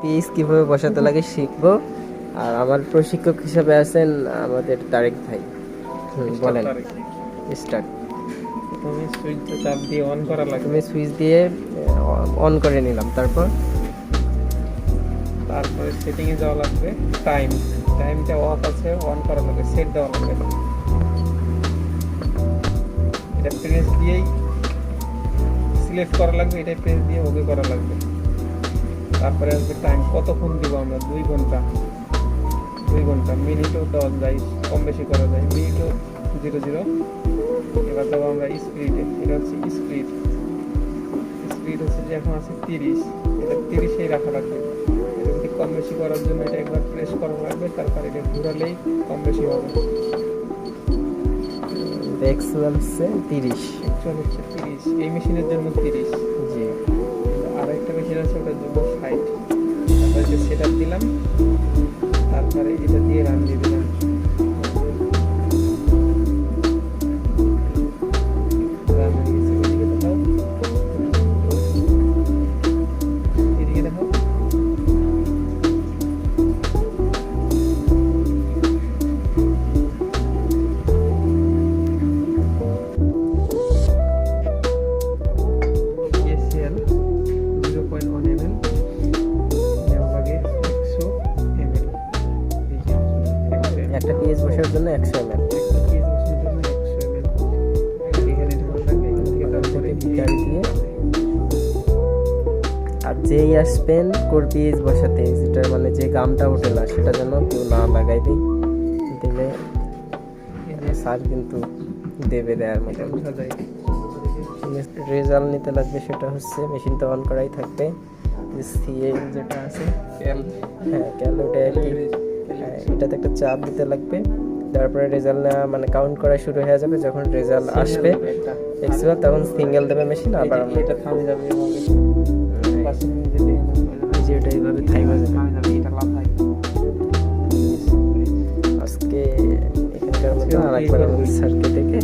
Piece কীভাবে বসাতে লাগে শিখব। আর আমার প্রশিক্ষক হিসাবে আছেন আমাদের তারেক ভাই। বলেন। স্টার্ট তুমি সুইচটা চাপ দিয়ে অন করা লাগবে। তুমি সুইচ দিয়ে অন করে নিলাম। তারপর? তারপরে সেটিং এ যাওয়া লাগবে। টাইম টাইমটা অফ আছে অন করা লাগবে। সেট দেওয়া লাগবে। এটা প্রেস দিয়েই সিলেক্ট করা লাগবে। এটা প্রেস দিয়ে ওকে করা লাগবে। তারপরে আসবে টাইম কতক্ষণ দিব আমরা? দুই ঘণ্টা। দুই ঘণ্টা। মিনিটও দেওয়া যায় কম বেশি করা যায়। মিনিটও জিরো জিরো এবার দেবো আমরা স্পিডে এটা হচ্ছে স্পিড স্পিড হচ্ছে যে এখন আছে তিরিশ। এটা তিরিশেই রাখা লাগবে। এটা যদি কম বেশি করার জন্য এটা একবার প্রেস করা লাগবে তারপর এটা ঘুরালেই কম বেশি হবে। হচ্ছে তিরিশ। অ্যাকচুয়াল হচ্ছে তিরিশ। এই মেশিনের জন্য তিরিশ। জি। মেশিন আছে ওটার যে সেট দিলাম একটা পিএস বসার জন্য একশো এম এল আর যেই আসবেন কোর পিএস বসাতে যেটার মানে যে গামটা ওঠে না সেটা যেন কেউ না লাগাই দেয়। দিলে স্যার কিন্তু দেবে দেওয়ার মতো। রেজাল্ট নিতে লাগবে সেটা হচ্ছে মেশিনটা অন করাই থাকবে। সিএ যেটা আছে হ্যাঁ কেন ওটা এটাতে একটা চাপ দিতে লাগবে। তারপরে রেজাল্ট নেওয়া মানে কাউন্ট করা শুরু হয়ে যাবে যখন রেজাল্ট আসবে। এক্সট্রা তখন সিঙ্গেল দেবে মেশিন আবার এটা থামে যাবে যে ওটা এইভাবে থামে যাবে। এটা লাভ হয় আজকে এখানকার মতো আর একবার আমাদের স্যারকে দেখে।